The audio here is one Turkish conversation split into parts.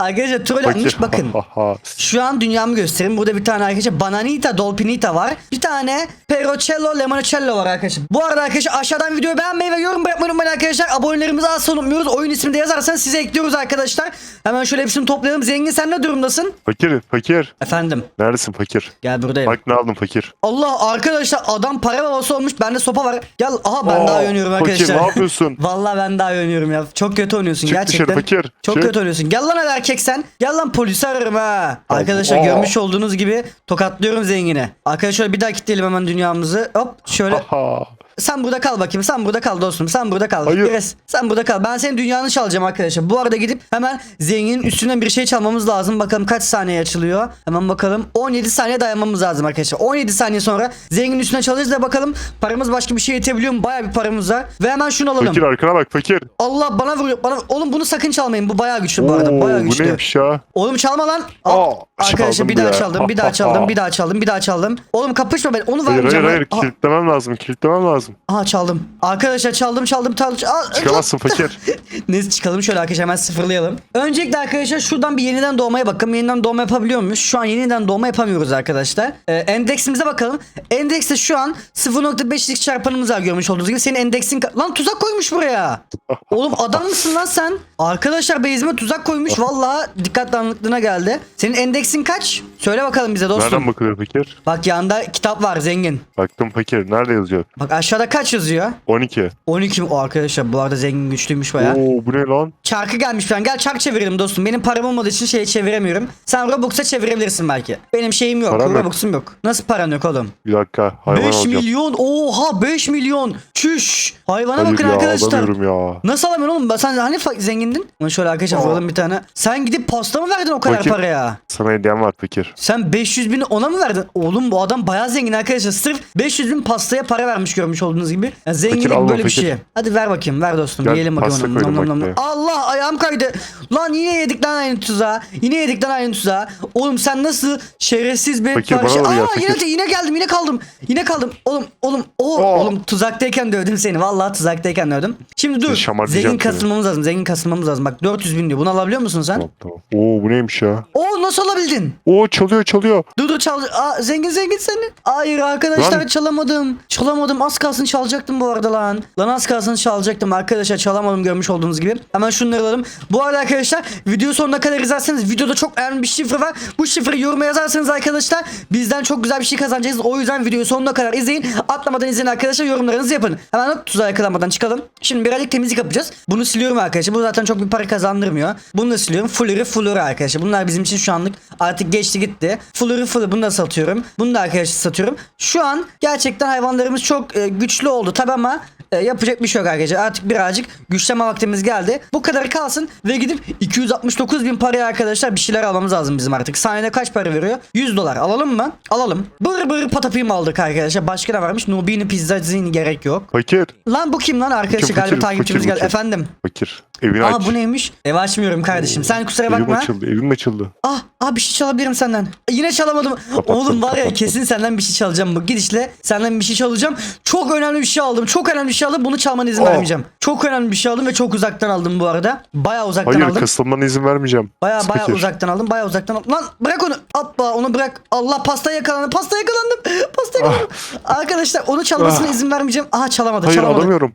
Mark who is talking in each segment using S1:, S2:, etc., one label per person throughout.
S1: Arkadaşlar troll yapmış bakın. Şu an dünyamı göstereyim. Burada bir tane arkadaşlar Bananita Dolpinita var. Bir tane Perocello Limoncello var arkadaşlar. Bu arada arkadaşlar aşağıdan videoyu beğenmeyi ve yorum bırakmayı unutmayın arkadaşlar. Abonelerimizi asla unutmuyoruz. Oyun ismini de yazarsanız size ekliyoruz arkadaşlar. Hemen şöyle hepsini toplayalım. Zengin sen ne durumdasın?
S2: Fakir fakir.
S1: Efendim.
S2: Neredesin fakir?
S1: Gel buradayım.
S2: Bak ne aldım fakir.
S1: Allah arkadaşlar adam para babası olmuş. Bende sopa var. Gel. Aha ben daha
S2: Aa,
S1: oynuyorum
S2: fakir,
S1: arkadaşlar.
S2: ne yapıyorsun?
S1: Vallahi ben daha oynuyorum ya. Çok kötü oynuyorsun
S2: Çık
S1: gerçekten.
S2: dışarı fakir.
S1: Çok
S2: Çık.
S1: kötü oynuyorsun. Gel lan hadi erkek sen. Gel lan polisi ararım ha. Arkadaşlar görmüş olduğunuz gibi tokatlıyorum zengini. Arkadaşlar bir daha kilitleyelim hemen dünyamızı. Hop şöyle.
S2: Aha.
S1: Sen burada kal bakayım. Sen burada kal dostum. Sen burada kal.
S2: Hayır.
S1: Biraz. Sen burada kal. Ben senin dünyanı çalacağım arkadaşlar. Bu arada gidip hemen zenginin üstünden bir şey çalmamız lazım. Bakalım kaç saniye açılıyor. Hemen bakalım. 17 saniye dayanmamız lazım arkadaşlar. 17 saniye sonra zenginin üstüne çalacağız da bakalım paramız başka bir şey yetebiliyor mu? Baya bir paramız var. Ve hemen şunu alalım.
S2: Fakir arkana bak fakir.
S1: Allah bana vuruyor. Bana Oğlum bunu sakın çalmayın. Bu bayağı güçlü bu arada.
S2: Oo,
S1: Bayağı
S2: bu
S1: güçlü.
S2: neymiş ya?
S1: Oğlum çalma lan.
S2: Aa.
S1: Arkadaşlar
S2: çaldım
S1: bir daha çaldım, bir daha çaldım, bir daha çaldım, bir daha çaldım. Oğlum kapışma ben. Onu
S2: Hayır hayır
S1: vermeyeceğim.
S2: hayır
S1: Aha,
S2: kilitlemem lazım kilitlemem lazım.
S1: Aha çaldım. Arkadaşlar çaldım, çaldım, çaldım. Aa,
S2: Çıkamazsın fakir.
S1: Neyse çıkalım şöyle arkadaşlar hemen sıfırlayalım. Öncelikle arkadaşlar şuradan bir yeniden doğmaya bakalım. Yeniden doğma yapabiliyor muyuz? Şu an yeniden doğma yapamıyoruz arkadaşlar. Ee, endeksimize bakalım. Endekste şu an 0.5'lik çarpanımız var görmüş olduğunuz gibi. Senin endeksin... Lan tuzak koymuş buraya. Oğlum adam mısın lan sen? Arkadaşlar base'ime tuzak koymuş. Valla dikkat dağınıklığına geldi. Senin endeksin kaç? Söyle bakalım bize dostum.
S2: Nereden bakılıyor fakir?
S1: Bak yanında kitap var zengin.
S2: Baktım fakir. Nerede yazıyor?
S1: Bak aşağıda kaç yazıyor?
S2: 12.
S1: 12 mi? O arkadaşlar bu arada zengin güçlüymüş baya.
S2: Oo bu ne lan?
S1: Çarkı gelmiş falan. Gel çark çevirelim dostum. Benim param olmadığı için şey çeviremiyorum. Sen Robux'a çevirebilirsin belki. Benim şeyim yok.
S2: Param yok.
S1: Robux'um yok. Nasıl paran yok oğlum?
S2: Bir dakika hayvan
S1: 5
S2: alacağım.
S1: milyon. Oha 5 milyon. Çüş. Hayvana
S2: Hayır
S1: bakın
S2: ya
S1: arkadaşlar.
S2: ya.
S1: Nasıl alamıyorsun oğlum? Sen hani zengindin? Bunu şöyle arkadaşlar vuralım bir tane. Sen gidip pasta mı verdin o kadar
S2: Fakir.
S1: paraya?
S2: Sana hediyem var fakir.
S1: Sen 500 bin ona mı verdin? Oğlum bu adam bayağı zengin arkadaşlar. Sırf 500 bin pastaya para vermiş görmüş olduğunuz gibi. Ya zenginlik
S2: alma,
S1: böyle bir
S2: fakir.
S1: şey. Hadi ver bakayım ver dostum.
S2: Gel,
S1: Yiyelim
S2: pasta
S1: onu.
S2: koydum
S1: Nom nom nom.
S2: bak
S1: Allah ayağım kaydı. Lan yine yedik lan aynı tuzağa. Yine yedik lan aynı tuzağa. Oğlum sen nasıl şerefsiz bir
S2: Fakir,
S1: Aa
S2: fakir.
S1: yine, yine geldim yine kaldım. Yine kaldım. Oğlum oğlum o
S2: Aa.
S1: oğlum tuzaktayken dövdüm seni. Vallahi tuzaktayken dövdüm. Şimdi dur. Zengin kasılmamız lazım. Zengin kasılmamız lazım. Bak 400 bin diyor. Bunu alabiliyor musun sen?
S2: Tamam tamam. Oo bu neymiş ya?
S1: Oo nasıl alabildin?
S2: Oo çalıyor çalıyor.
S1: Dur dur çal. Aa, zengin zengin seni. Hayır arkadaşlar
S2: Lan.
S1: çalamadım. Çalamadım. Az kalsın çalacaktım bu arada lan. Lan az kalsın çalacaktım arkadaşlar. Çalamadım görmüş olduğunuz gibi. Hemen şunları alalım. Bu arada arkadaşlar video sonuna kadar izlerseniz videoda çok önemli bir şifre var. Bu şifreyi yoruma yazarsanız arkadaşlar bizden çok güzel bir şey kazanacaksınız. O yüzden videoyu sonuna kadar izleyin. Atlamadan izleyin arkadaşlar. Yorumlarınızı yapın. Hemen tuzağa yakalanmadan çıkalım. Şimdi birazcık temizlik yapacağız. Bunu siliyorum arkadaşlar. Bu zaten çok bir para kazandırmıyor. Bunu da siliyorum. Fuller'ı Fuller'ı arkadaşlar. Bunlar bizim için şu anlık artık geçti gitti. Fuller'ı Fuller'ı bunu da satıyorum. Bunu da arkadaşlar satıyorum. Şu an gerçekten hayvanlarımız çok e, güçlü oldu tabi ama e, yapacak bir şey yok arkadaşlar. Artık birazcık güçleme vaktimiz geldi. Bu kadar kalsın ve gidip 269 bin paraya arkadaşlar bir şeyler almamız lazım bizim artık. Saniyede kaç para veriyor? 100 dolar. Alalım mı? Alalım. Bır bır patapim aldık arkadaşlar. Başka ne varmış? Nubini pizzacini gerek yok.
S2: Fakir.
S1: Lan bu kim lan arkadaşlar? Galiba
S2: fakir,
S1: takipçimiz
S2: fakir,
S1: geldi.
S2: fakir.
S1: Efendim.
S2: Fakir. Evini
S1: Aa
S2: aç.
S1: bu neymiş? Ev açmıyorum kardeşim. Sen kusura
S2: Evim
S1: bakma.
S2: açıldı. Evim açıldı.
S1: Ah, ah bir şey çalabilirim senden. Yine çalamadım.
S2: Kapattım,
S1: Oğlum var ya
S2: kapattım.
S1: kesin senden bir şey çalacağım bu gidişle. Senden bir şey çalacağım. Çok önemli bir şey aldım. Çok önemli bir şey aldım. Bunu çalmana izin
S2: Oh.
S1: vermeyeceğim. Çok önemli bir şey aldım ve çok uzaktan aldım bu arada. Bayağı uzaktan
S2: Hayır
S1: aldım.
S2: kasılmana izin vermeyeceğim.
S1: Baya baya
S2: Fakir.
S1: uzaktan aldım. Baya uzaktan aldım. Lan bırak onu. Hoppa onu bırak. Allah pasta yakalandı. Pasta yakalandım. Pasta yakalandım. Arkadaşlar onu çalmasına
S2: Ah.
S1: izin vermeyeceğim. Aha çalamadı.
S2: Hayır
S1: çalamadı.
S2: alamıyorum.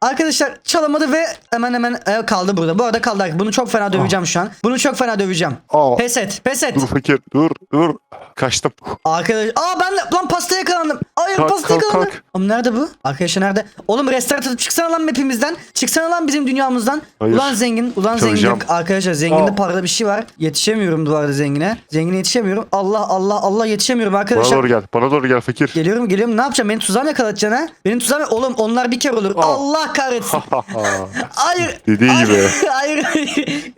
S1: Arkadaşlar çalamadı ve hemen hemen e, kaldı burada. Bu arada kaldı. Bunu çok fena döveceğim şu an. Bunu çok fena döveceğim.
S2: Aa.
S1: Pes et. Pes et.
S2: Dur fakir. Dur dur. Kaçtım.
S1: Arkadaş. Aa ben de lan pasta yakalandım. Hayır
S2: Kalk,
S1: pasta
S2: kalk,
S1: yakalandım.
S2: kalk.
S1: Oğlum nerede bu? Arkadaşlar nerede? Oğlum restart atıp çıksana lan mapimizden. Çıksana lan bizim dünyamızdan.
S2: Hayır.
S1: Ulan zengin. Ulan zengin.
S2: Çalacağım.
S1: Arkadaşlar zenginde
S2: Aa.
S1: parada bir şey var. Yetişemiyorum bu arada zengine. Zengine yetişemiyorum. Allah Allah Allah yetişemiyorum
S2: Bana
S1: arkadaşlar.
S2: doğru gel. Bana doğru gel fakir.
S1: Geliyorum geliyorum ne yapacağım beni tuzağa mı yakalatacaksın ha? Benim tuzağım oğlum onlar bir kere olur. Allah kahretsin. Hayır.
S2: Dediği gibi.
S1: Hayır.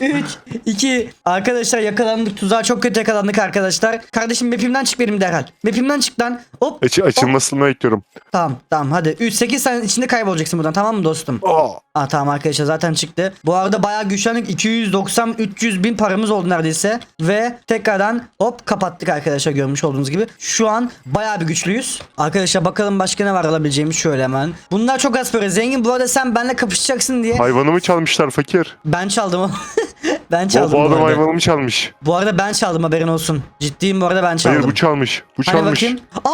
S1: 3, 2. Arkadaşlar yakalandık. Tuzağa çok kötü yakalandık arkadaşlar. Kardeşim mapimden çık benim derhal. Mapimden çık lan. Hop.
S2: Aç açılmasını bekliyorum.
S1: Tamam tamam hadi. 3, 8 saniye içinde kaybolacaksın buradan tamam mı dostum?
S2: Aa.
S1: Aa tamam arkadaşlar zaten çıktı. Bu arada bayağı güçlendik. 290 300 bin paramız oldu neredeyse. Ve tekrardan hop kapattık arkadaşlar görmüş olduğunuz gibi. Şu an bayağı bir güçlüyüz. Arkadaşlar bakalım başka ne var alabileceğimiz şöyle hemen. Bunlar çok az para. Zengin bu arada sen benimle kapışacaksın diye
S2: Hayvanımı çalmışlar fakir.
S1: ben çaldım onu. Ben
S2: Bu,
S1: çaldım
S2: bu
S1: bu,
S2: adam
S1: arada.
S2: hayvanımı çalmış.
S1: Bu arada ben çaldım haberin olsun. Ciddiyim bu arada ben çaldım.
S2: Hayır bu çalmış. Bu
S1: Hani
S2: çalmış.
S1: bakayım. Aa!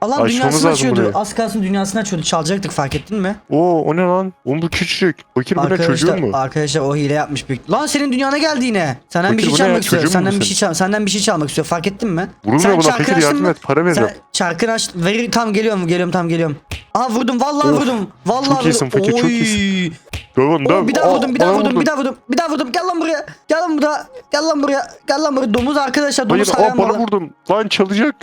S1: Allah
S2: Açmamız
S1: dünyasını
S2: lazım
S1: açıyordu.
S2: burayı.
S1: Az kalsın dünyasını açıyordu. Çalacaktık fark ettin mi?
S2: Oo o ne lan? Oğlum bu küçücük. Fakir bu ne çocuğun mu?
S1: arkadaşlar o hile yapmış büyük. Lan senin dünyana geldi yine. Senden
S2: Fakir,
S1: bir şey
S2: bu ne ya?
S1: çalmak istiyor.
S2: Çocuğun
S1: Senden
S2: musun
S1: bir şey çal senden bir şey çalmak istiyor. Fark ettin mi?
S2: Vurulmuyor buna
S1: çarkını
S2: fakir
S1: açtın
S2: yardım
S1: mı?
S2: et. Para.
S1: Sen çarkını aç. Verir tam geliyorum geliyorum tam geliyorum. Aa vurdum vallahi
S2: Of,
S1: vurdum. Vallahi
S2: çok iyisin
S1: vurdum.
S2: fakir, çok
S1: Oy.
S2: iyisin. Dövün döv.
S1: Oo, bir daha
S2: Aa,
S1: vurdum, bir daha
S2: bana
S1: vurdum, bir daha vurdum, bir daha vurdum. Gel lan buraya. Gel lan buraya. Gel lan buraya. Gel lan buraya. Domuz arkadaşlar,
S2: Hayır
S1: domuz
S2: aa,
S1: hayvan
S2: bana vurdun. Lan çalacak.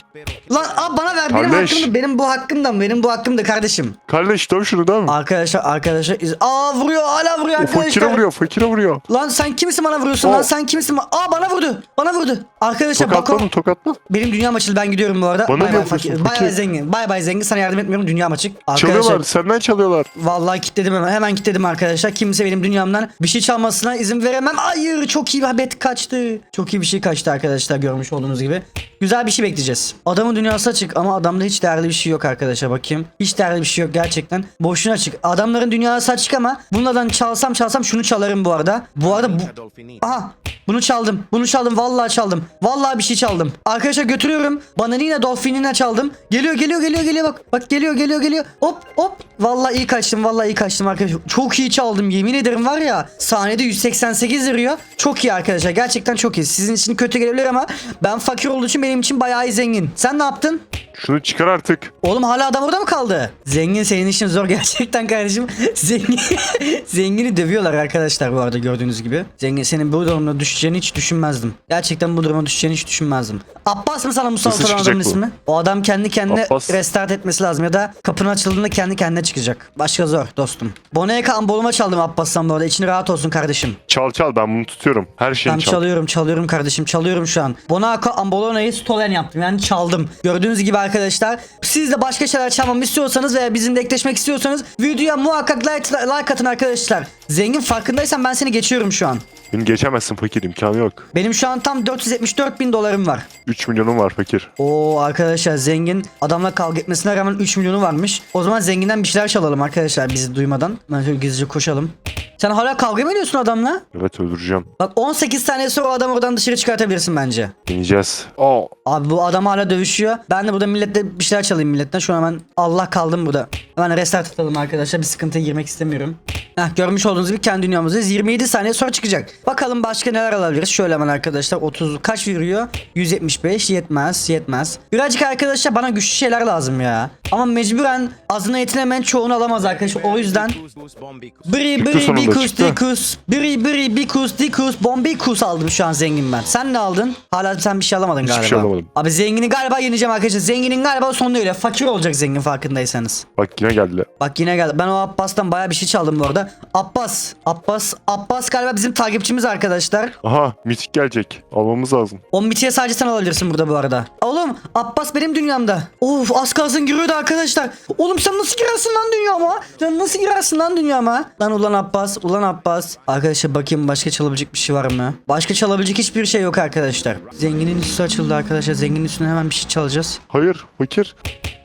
S1: Lan aa, bana ver. Benim
S2: Kardeş.
S1: hakkımda. Benim bu hakkımda. Benim bu hakkımda kardeşim.
S2: Kardeş döv şunu mi?
S1: Arkadaşlar, arkadaşlar. iz- Aa vuruyor, hala vuruyor
S2: O
S1: arkadaşlar.
S2: fakire vuruyor fakire vuruyor.
S1: Lan sen kimsin bana vuruyorsun lan? Sen kimsin? ba- Aa bana vurdu. Bana vurdu. Arkadaşlar.
S2: Tokatla mı tokatla?
S1: Benim dünyam açıldı. Ben gidiyorum bu arada.
S2: Bana
S1: bay
S2: ne
S1: bay
S2: yapıyorsun?
S1: fakir. Bay bay
S2: Fakir.
S1: zengin. Bay bay zengin. Sana yardım etmiyorum. Açık. Arkadaşlar
S2: Çalıyorlar senden çalıyorlar.
S1: Vallahi kilitledim hemen. Hemen kilitledim arkadaşlar. Kimse benim dünyamdan bir şey çalmasına izin veremem. Hayır çok iyi bir kaçtı. Çok iyi bir şey kaçtı arkadaşlar görmüş olduğunuz gibi. Güzel bir şey bekleyeceğiz. Adamın dünyası açık ama adamda hiç değerli bir şey yok arkadaşlar bakayım. Hiç değerli bir şey yok gerçekten. Boşuna açık. Adamların dünyası açık ama bunlardan çalsam çalsam şunu çalarım bu arada. Bu arada bu... Aha bunu çaldım. Bunu çaldım. Vallahi çaldım. Vallahi bir şey çaldım. Arkadaşlar götürüyorum. Bananina dolfinine çaldım. Geliyor geliyor geliyor geliyor bak. Bak geliyor geliyor geliyor. Hop hop. Vallahi iyi kaçtım. Vallahi iyi kaçtım arkadaşlar. Çok iyi çaldım. Yemin ederim var ya. Saniyede 188 veriyor. Çok iyi arkadaşlar. Gerçekten çok iyi. Sizin için kötü gelebilir ama ben fakir olduğu için benim için bayağı iyi zengin. Sen ne yaptın?
S2: Şunu çıkar artık.
S1: Oğlum hala adam orada mı kaldı? Zengin senin işin zor gerçekten kardeşim. Zengin Zengini dövüyorlar arkadaşlar bu arada gördüğünüz gibi. Zengin senin bu durumda düşeceğini hiç düşünmezdim. Gerçekten bu duruma düşeceğini hiç düşünmezdim. Abbas mı sana musallat olan adamın
S2: bu?
S1: ismi? O adam kendi kendine
S2: Abbas.
S1: restart etmesi lazım ya da kapını açıldığında kendi kendine çıkacak. Başka zor dostum. Boneka amboluma çaldım Abbas'tan bu arada. İçin rahat olsun kardeşim.
S2: Çal çal ben bunu tutuyorum. Her şeyini
S1: Ben
S2: çal.
S1: çalıyorum çalıyorum kardeşim çalıyorum şu an. Bonaco Ambolona'yı stolen yaptım yani çaldım. Gördüğünüz gibi arkadaşlar siz de başka şeyler çalmamı istiyorsanız veya bizimle ekleşmek istiyorsanız videoya muhakkak like, like atın arkadaşlar. Zengin farkındaysan ben seni geçiyorum şu an.
S2: Beni geçemezsin fakir imkanı yok.
S1: Benim şu an tam 474 bin dolarım var.
S2: 3 milyonum var fakir.
S1: Oo arkadaşlar zengin adamla kavga etmesine rağmen 3 milyonu varmış. O zaman zenginden bir şeyler çalalım arkadaşlar bizi duymadan. Ben şöyle gizlice koşalım. Sen hala kavga mı ediyorsun adamla?
S2: Evet öldüreceğim.
S1: Bak 18 saniye sonra o adamı oradan dışarı çıkartabilirsin bence.
S2: Deneyeceğiz. Aa
S1: Abi bu adam hala dövüşüyor. Ben de burada millette bir şeyler çalayım milletten. Şu an ben Allah kaldım burada. Hemen restart atalım arkadaşlar. Bir sıkıntıya girmek istemiyorum. Heh, görmüş olduğunuz gibi kendi dünyamızdayız. 27 saniye sonra çıkacak. Bakalım başka neler alabiliriz. Şöyle hemen arkadaşlar 30 kaç veriyor? 175 yetmez yetmez. Birazcık arkadaşlar bana güçlü şeyler lazım ya. Ama mecburen azına yetinemeyen çoğunu alamaz arkadaşlar. O yüzden Bri bri bikus dikus Bri bri bikus dikus Bombikus aldım şu an zengin ben Sen ne aldın? Hala sen bir şey alamadın
S2: Hiçbir
S1: galiba
S2: şey alamadım.
S1: Abi zengini galiba yeneceğim arkadaşlar Zenginin galiba sonu öyle Fakir olacak zengin farkındaysanız
S2: bak yine geldi.
S1: Bak yine geldi Ben o Abbas'tan baya bir şey çaldım bu arada Abbas Abbas Abbas galiba bizim takipçimiz arkadaşlar
S2: Aha mitik gelecek. Almamız lazım.
S1: O mitiye sadece sen alabilirsin burada bu arada. Oğlum Abbas benim dünyamda. Of az kalsın giriyordu arkadaşlar. Oğlum sen nasıl girersin lan dünyama? Sen nasıl girersin lan dünyama? Lan ulan Abbas, ulan Abbas. Arkadaşlar bakayım başka çalabilecek bir şey var mı? Başka çalabilecek hiçbir şey yok arkadaşlar. Zenginin üstü açıldı arkadaşlar. Zenginin üstüne hemen bir şey çalacağız.
S2: Hayır fakir.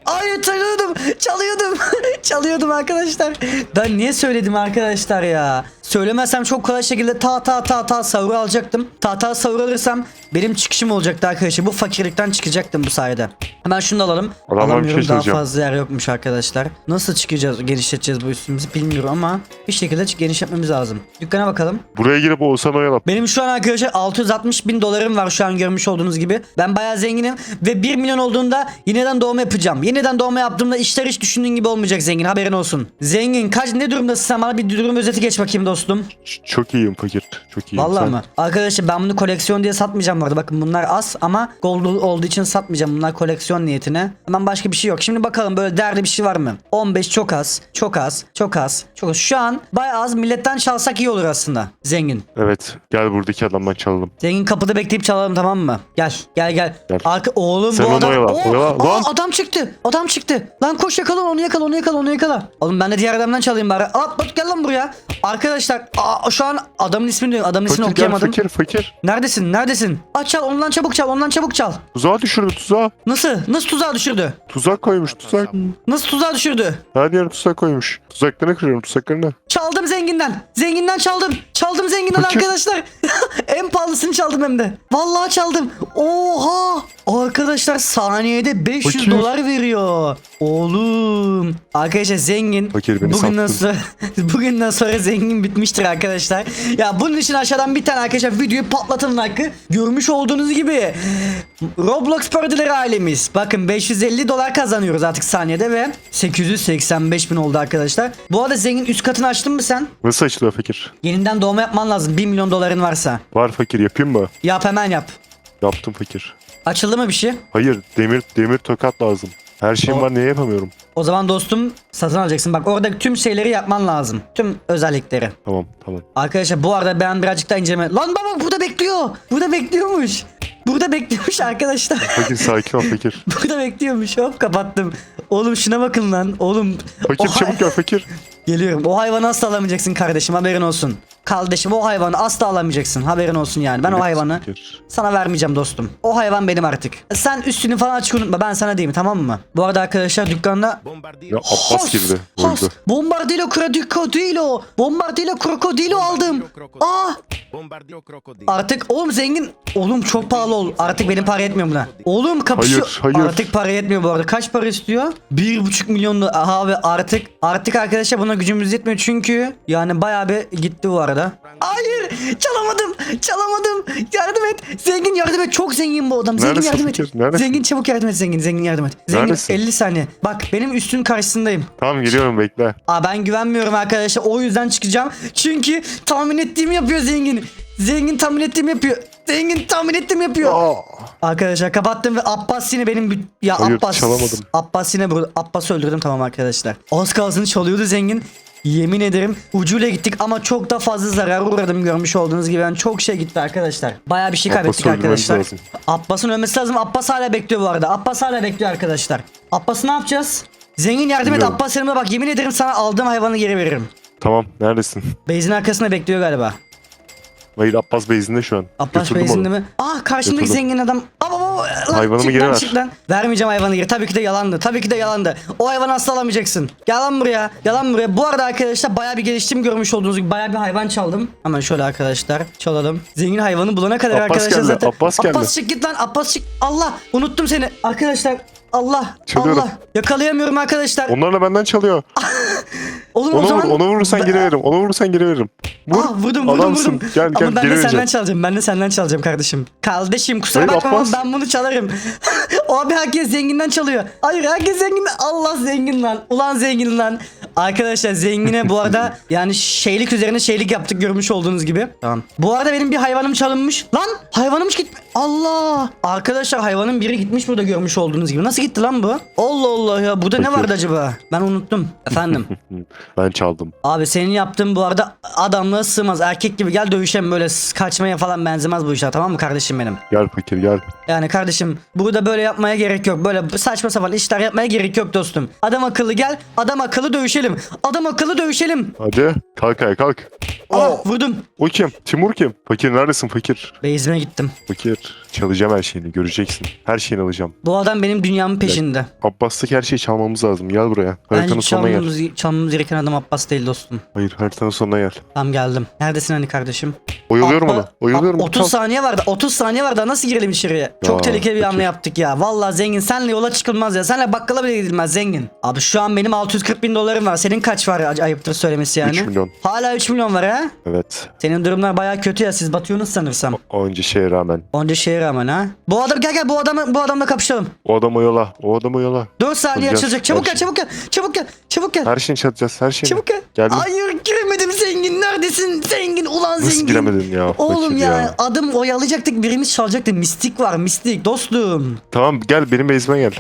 S1: Ay çalıyordum. Çalıyordum. çalıyordum arkadaşlar. Ben niye söyledim arkadaşlar ya? Söylemezsem çok kolay şekilde ta ta ta ta savur alacaktım. Ta ta savur alırsam benim çıkışım olacaktı arkadaşlar. Bu fakirlikten çıkacaktım bu sayede. Hemen şunu da alalım.
S2: Bir
S1: Alamıyorum
S2: şey
S1: daha fazla yer yokmuş arkadaşlar. Nasıl çıkacağız, genişleteceğiz bu üstümüzü bilmiyorum ama bir şekilde genişletmemiz lazım. Dükkana bakalım.
S2: Buraya girip Oğuzhan oyalat.
S1: Benim şu an arkadaşlar 660 bin dolarım var şu an görmüş olduğunuz gibi. Ben bayağı zenginim ve 1 milyon olduğunda yeniden doğma yapacağım. Yeniden doğma yaptığımda işler hiç düşündüğün gibi olmayacak zengin haberin olsun. Zengin kaç ne durumdasın sen bana bir durum özeti geç bakayım dostum.
S2: Ç- Çok iyiyim fakir. Çok iyiyim.
S1: Vallahi
S2: Sen-
S1: mı? Arkadaşlar ben bunu koleksiyon diye satmayacağım bu arada. Bakın bunlar az ama gold olduğu için satmayacağım. Bunlar koleksiyon niyetine. Hemen başka bir şey yok. Şimdi bakalım böyle değerli bir şey var mı? 15 çok az. Çok az. Çok az. Çok az. Şu an bayağı az. Milletten çalsak iyi olur aslında. Zengin.
S2: Evet gel buradaki adamdan çalalım.
S1: Zengin kapıda bekleyip çalalım tamam mı? Gel gel gel.
S2: Gel.
S1: Arka oğlum
S2: Sen
S1: bu
S2: onu
S1: adam.
S2: oyala,
S1: Oo,
S2: oyala.
S1: aa,
S2: Lan.
S1: adam çıktı. Adam çıktı. Lan koş yakala onu yakala onu yakala onu yakala. Oğlum ben de diğer adamdan çalayım bari. Aa bak gel lan buraya. Arkadaşlar arkadaşlar aa, şu an adamın ismini diyorum. Adamın ismini
S2: Fakir gel
S1: okuyamadım.
S2: fakir fakir.
S1: Neredesin? Neredesin? Aç çal ondan çabuk çal ondan çabuk çal.
S2: Tuzağa düşürdü tuzağa.
S1: Nasıl? Nasıl tuzağa düşürdü?
S2: Tuzak koymuş tuzak.
S1: Nasıl tuzağa düşürdü?
S2: Her yere tuzak koymuş. Tuzaklarını kırıyorum tuzaklarını.
S1: Çaldım zenginden. Zenginden çaldım. Çaldım zenginden
S2: Fakir.
S1: arkadaşlar. en pahalısını çaldım hem de. Vallahi çaldım. Oha! Arkadaşlar saniyede 500
S2: Fakir.
S1: dolar veriyor. Oğlum. Arkadaşlar zengin.
S2: Fakir beni
S1: bugünden
S2: sattın.
S1: sonra bugünden sonra zengin bitmiştir arkadaşlar. Ya bunun için aşağıdan bir tane arkadaşlar videoyu patlatın like'ı. Görmüş olduğunuz gibi Roblox parodileri ailemiz. Bakın 550 dolar kazanıyoruz artık saniyede ve 885 bin oldu arkadaşlar. Bu arada zengin üst katını açtın mı sen?
S2: Nasıl açılıyor fakir?
S1: Yeniden doğma yapman lazım 1 milyon doların varsa.
S2: Var fakir yapayım mı?
S1: Yap hemen yap.
S2: Yaptım fakir.
S1: Açıldı mı bir şey?
S2: Hayır demir demir tokat lazım. Her şeyim var niye yapamıyorum?
S1: O zaman dostum satın alacaksın. Bak oradaki tüm şeyleri yapman lazım. Tüm özellikleri.
S2: Tamam tamam.
S1: Arkadaşlar bu arada ben birazcık daha inceleme... Lan baba burada bekliyor. Burada bekliyormuş. Burada bekliyormuş arkadaşlar.
S2: Fakir sakin ol fakir.
S1: burada bekliyormuş. Hop kapattım. Oğlum şuna bakın lan. Oğlum.
S2: Fakir
S1: o hay-
S2: çabuk gel fakir.
S1: Geliyorum. O hayvanı asla alamayacaksın kardeşim haberin olsun. Kardeşim o hayvanı asla alamayacaksın haberin olsun yani. Ben o hayvanı sana vermeyeceğim dostum. O hayvan benim artık. Sen üstünü falan açık unutma ben sana diyeyim tamam mı? Bu arada arkadaşlar dükkanda
S2: Ya Abbas girdi.
S1: Hos,
S2: Öldü.
S1: Bombardilo Crocodilo. Bombardilo Crocodilo aldım. Aa
S3: Bombardiro krokodil.
S1: artık oğlum zengin. Oğlum çok pahalı ol. Artık benim para yetmiyor buna. Oğlum kapışıyor.
S2: Hayır, hayır.
S1: Artık para yetmiyor bu arada. Kaç para istiyor? Bir buçuk milyon da- Abi artık artık arkadaşlar buna gücümüz yetmiyor çünkü yani bayağı bir gitti bu arada. Hayır çalamadım çalamadım yardım et zengin yardım et çok zengin bu adam zengin
S2: Neredesin
S1: yardım et?
S2: Neredesin?
S1: zengin çabuk yardım et zengin zengin yardım et zengin
S2: Neredesin?
S1: 50 saniye bak benim üstün karşısındayım
S2: Tamam geliyorum bekle.
S1: Aa ben güvenmiyorum arkadaşlar. O yüzden çıkacağım. Çünkü tahmin ettiğimi yapıyor zengin. Zengin tahmin ettiğimi yapıyor. Zengin tahmin ettiğimi yapıyor.
S2: Aa.
S1: Arkadaşlar kapattım ve Abbas yine benim bü- ya
S2: Hayır,
S1: Abbas
S2: çalamadım.
S1: Abbas yine burada. Abbas'ı öldürdüm tamam arkadaşlar. Az kalsın çalıyordu zengin. Yemin ederim ucuyla gittik ama çok da fazla zarar uğradım görmüş olduğunuz gibi. Yani çok şey gitti arkadaşlar. Baya bir şey
S2: Abbas'ı
S1: kaybettik
S2: öldürmemiz
S1: arkadaşlar.
S2: lazım.
S1: Abbas'ın ölmesi lazım. Abbas hala bekliyor bu arada. Abbas hala bekliyor arkadaşlar. Abbas'ı ne yapacağız? Zengin yardım et
S2: Bilmiyorum.
S1: Abbas yanıma bak yemin ederim sana aldığım hayvanı geri veririm.
S2: Tamam neredesin?
S1: Beyzin arkasında bekliyor galiba.
S2: Hayır Abbas Beyzi'nde şu an.
S1: Abbas
S2: Götürdüm
S1: Beyzin'de
S2: onu.
S1: mi? Ah karşımdaki
S2: Götürdüm.
S1: zengin adam. Aa, baba, lan,
S2: Hayvanımı
S1: çık
S2: geri
S1: lan,
S2: ver.
S1: çık lan. Vermeyeceğim hayvanı geri. Tabii ki de yalandı. Tabii ki de yalandı. O hayvanı asla alamayacaksın. Gel lan buraya. Gel lan buraya. Bu arada arkadaşlar bayağı bir geliştim görmüş olduğunuz gibi. Bayağı bir hayvan çaldım. Hemen şöyle arkadaşlar. Çalalım. Zengin hayvanı bulana kadar
S2: Abbas
S1: arkadaşlar
S2: geldi,
S1: zaten.
S2: Abbas geldi.
S1: Çık git lan. Abbas çık. Allah. Unuttum seni. Arkadaşlar. Allah.
S2: Çalıyorum.
S1: Allah. Yakalayamıyorum arkadaşlar.
S2: Onlar da benden çalıyor.
S1: Oğlum o
S2: Onu vur,
S1: zaman...
S2: onu vurursan geri veririm. Onu vurursan geri veririm. Vur.
S1: Ah vurdum vurdum
S2: Adamsın.
S1: vurdum.
S2: Gel gel
S1: ama ben de senden
S2: vereceğim.
S1: çalacağım. Ben de senden çalacağım kardeşim. Kardeşim kusura
S2: Hayır,
S1: bakma ama ben bunu çalarım. o abi herkes zenginden çalıyor. Hayır herkes zenginden. Allah zengin lan. Ulan zengin lan. Arkadaşlar zengine bu arada yani şeylik üzerine şeylik yaptık görmüş olduğunuz gibi. Tamam. Bu arada benim bir hayvanım çalınmış. Lan hayvanımmış git. Allah. Arkadaşlar hayvanın biri gitmiş burada görmüş olduğunuz gibi. Nasıl gitti lan bu? Allah Allah ya. Burada ne vardı acaba? Ben unuttum. Efendim.
S2: Ben çaldım.
S1: Abi senin yaptığın bu arada adamlığa sığmaz. Erkek gibi gel dövüşelim böyle kaçmaya falan benzemez bu işler tamam mı kardeşim benim?
S2: Gel fakir gel.
S1: Yani kardeşim burada böyle yapmaya gerek yok. Böyle saçma sapan işler yapmaya gerek yok dostum. Adam akıllı gel. Adam akıllı dövüşelim. Adam akıllı dövüşelim.
S2: Hadi. Kalk ayağa kalk.
S1: Ah vurdum.
S2: O kim? Timur kim? Fakir neredesin fakir?
S1: Base'ime gittim.
S2: Fakir. Çalacağım her şeyini göreceksin. Her şeyini alacağım.
S1: Bu adam benim dünyamın peşinde.
S2: Abbas'taki her şeyi çalmamız lazım. Gel buraya. Haritanın
S1: Bence
S2: sonuna gel.
S1: çalmamız, çalmamız gereken adam Abbas değil dostum.
S2: Hayır haritanın sonuna gel.
S1: Tamam geldim. Neredesin hani kardeşim?
S2: Oyalıyorum
S1: Abba-
S2: onu. Oyalıyorum.
S1: Aa, 30
S2: Çal.
S1: saniye vardı. 30 saniye vardı. Nasıl girelim içeriye? Çok
S2: Ya,
S1: tehlikeli bir
S2: peki.
S1: hamle yaptık ya. Vallahi zengin. Senle yola çıkılmaz ya. Senle bakkala bile gidilmez zengin. Abi şu an benim 640 bin dolarım var. Senin kaç var? Ay- Ayıptır söylemesi yani.
S2: 3 milyon.
S1: Hala 3 milyon var ha?
S2: Evet.
S1: Senin durumlar baya kötü ya. Siz batıyorsunuz sanırsam.
S2: Onca şeye rağmen.
S1: Onca şeye rağmen ha. Bu adam gel gel bu adamı bu adamla kapışalım.
S2: O adam oyala. O adam oyala.
S1: 4 saniye
S2: Çalacağız.
S1: açılacak. Çabuk
S2: Her
S1: gel
S2: şey.
S1: çabuk gel. Çabuk gel. Çabuk gel.
S2: Her şeyini çalacağız. Her şeyini.
S1: Çabuk gel.
S2: Geldim.
S1: Hayır giremedim zengin. Neredesin? Zengin ulan
S2: Nasıl
S1: zengin.
S2: giremedin ya?
S1: Oğlum
S2: Fakir
S1: ya, adım oyalayacaktık birimiz çalacaktı. Mistik var mistik dostum.
S2: Tamam gel benim base'ime gel.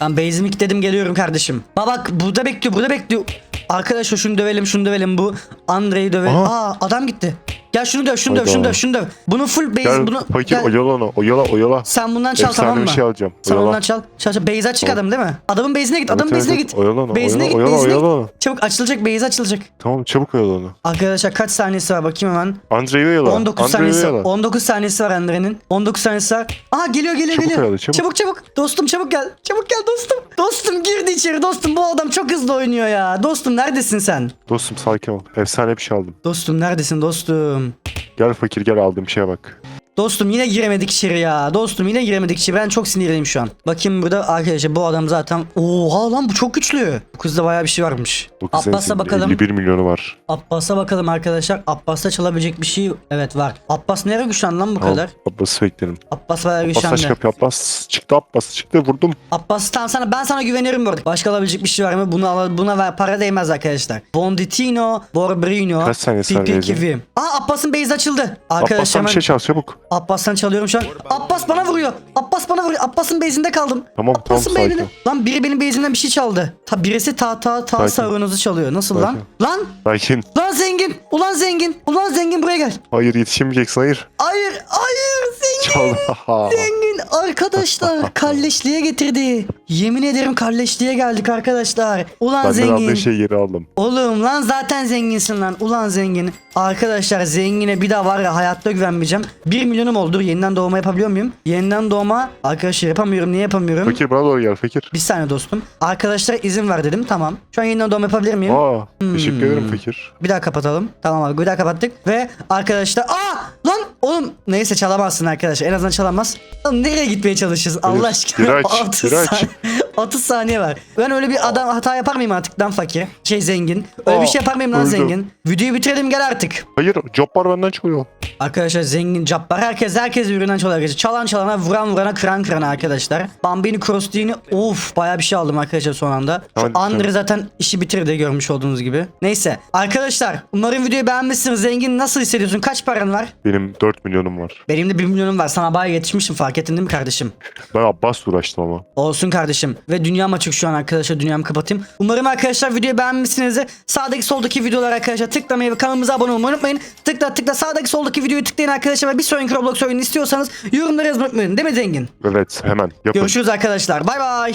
S1: Ben base'imi kilitledim geliyorum kardeşim. Bak bak burada bekliyor burada bekliyor. Arkadaşlar şunu dövelim şunu dövelim bu Andre'yi dövelim.
S2: Aha.
S1: Aa adam gitti. Gel şunu döv şunu döv
S2: Hayda.
S1: şunu döv şunu döv. Bunu full base
S2: Gel
S1: bunu
S2: fakir
S1: gel.
S2: oyala onu. Oyala oyala.
S1: Sen bundan çal
S2: Efsane
S1: tamam mı?
S2: bir şey alacağım.
S1: Sen
S2: Oyala.
S1: ondan çal. Çal çal. Beyza çık
S2: Tamam.
S1: adam değil mi? Adamın base'ine git. Adamın
S2: evet,
S1: base'ine
S2: evet.
S1: git.
S2: Oyala onu.
S1: Base'ine
S2: Oyala
S1: git.
S2: oyala
S1: base'ine
S2: oyala onu.
S1: Çabuk açılacak base açılacak.
S2: Tamam çabuk oyala onu.
S1: Arkadaşlar kaç saniyesi var bakayım hemen.
S2: Andre'yi oyala.
S1: 19
S2: Andre'yi
S1: saniyesi.
S2: oyala.
S1: 19 saniyesi var Andre'nin. 19 saniyesi var. Aha geliyor geliyor
S2: Çabuk
S1: geliyor.
S2: herhalde, çabuk.
S1: çabuk çabuk. Dostum çabuk gel. Çabuk gel dostum. Dostum girdi içeri dostum. Bu adam çok hızlı oynuyor ya. Dostum neredesin sen?
S2: Dostum sakin ol. Efsane bir şey aldım.
S1: Dostum neredesin dostum?
S2: Gel fakir gel aldığım şeye bak.
S1: Dostum yine giremedik içeri ya. Dostum yine giremedik içeri. Ben çok sinirliyim şu an. Bakayım burada arkadaşlar bu adam zaten. Oha lan bu çok güçlü. Bu kızda bayağı bir şey varmış.
S2: Bu
S1: Abbas'a bakalım.
S2: 51 milyonu var.
S1: Abbas'a bakalım arkadaşlar. Abbas'ta çalabilecek bir şey evet var. Abbas nereye güçlendi lan bu
S2: Tamam.
S1: kadar?
S2: Abbas'ı beklerim.
S1: Abbas bayağı
S2: Abbas
S1: güçlendi.
S2: kapıyı Abbas. Çıktı Abbas çıktı vurdum.
S1: Abbas tamam sana ben sana güvenirim bu arada. Başka alabilecek bir şey var mı? Buna al- buna ver, para değmez arkadaşlar. Bonditino, Borbrino,
S2: Kaç saniyesi var
S1: PP2V.
S2: Rezin?
S1: Aa Abbas'ın base açıldı. Arkadaşlar
S2: Abbas'tan bir
S1: hemen
S2: şey çal çabuk.
S1: Abbas'tan çalıyorum şu an. Abbas bana vuruyor. Abbas bana vuruyor. Abbas'ın base'inde kaldım.
S2: Tamam,
S1: Abbas'ın
S2: tamam,
S1: base'inde.
S2: sakin.
S1: Lan biri benim base'imden bir şey çaldı. Ta birisi ta ta ta
S2: Sakin.
S1: sarunuzu çalıyor. Nasıl lan? Lan
S2: Sakin.
S1: lan zengin. Ulan zengin. Ulan zengin buraya gel.
S2: Hayır yetişemeyeceksin hayır.
S1: Hayır hayır zengin.
S2: Çal.
S1: Zengin arkadaşlar kalleşliğe getirdi. Yemin ederim kalleşliğe geldik arkadaşlar. Ulan
S2: Benden
S1: zengin.
S2: aldığın şeyi geri aldım.
S1: Oğlum lan zaten zenginsin lan. Ulan zengin. Arkadaşlar zengine bir daha var ya hayatta güvenmeyeceğim. 1 milyonum oldu. Yeniden doğma yapabiliyor muyum? Yeniden doğma arkadaşlar yapamıyorum. Niye yapamıyorum?
S2: Fakir bana doğru gel fakir.
S1: Bir saniye dostum. Arkadaşlara izin ver dedim. Tamam. Şu an yeniden doğma yapabilir miyim?
S2: Aa, teşekkür
S1: Hmm.
S2: ederim fakir.
S1: Bir daha kapatalım. Tamam abi bir daha kapattık. Ve arkadaşlar aa lan oğlum neyse çalamazsın arkadaşlar. En azından çalamaz. Oğlum nereye gitmeye çalışacağız Allah aşkına?
S2: bir aç,
S1: 30
S2: bir aç.
S1: saniye, 30 saniye var. Ben öyle bir adam hata yapar mıyım artık lan fakir? Şey zengin. Öyle bir
S2: Aa,
S1: şey yapar mıyım lan
S2: öldüm.
S1: zengin? Videoyu bitirelim gel artık.
S2: Hayır Jobbar benden çıkıyor.
S1: Arkadaşlar zengin cabbar herkes herkes birbirinden çalıyor arkadaşlar. Çalan çalana vuran vurana kıran kırana arkadaşlar. Bambini cross dini of baya bir şey aldım arkadaşlar son anda. Şu Andre zaten işi bitirdi görmüş olduğunuz gibi. Neyse arkadaşlar umarım videoyu beğenmişsiniz. Zengin nasıl hissediyorsun? Kaç paran var?
S2: Benim 4 milyonum var.
S1: Benim de 1 milyonum var. Sana bayağı yetişmişim fark ettin değil mi kardeşim?
S2: Ben Abbas'la uğraştım ama.
S1: Olsun kardeşim. Ve dünyam açık şu an arkadaşlar. Dünyamı kapatayım. Umarım arkadaşlar videoyu beğenmişsinizdir. Sağdaki soldaki videolar arkadaşlar tıklamayı ve kanalımıza abone olmayı unutmayın. Tıkla tıkla sağdaki soldaki videoyu tıklayın arkadaşlar. Ve bir sonraki Roblox oyunu istiyorsanız yorumlara yazmayı unutmayın. Değil mi zengin?
S2: Evet hemen yapın.
S1: Görüşürüz arkadaşlar. Bay bay.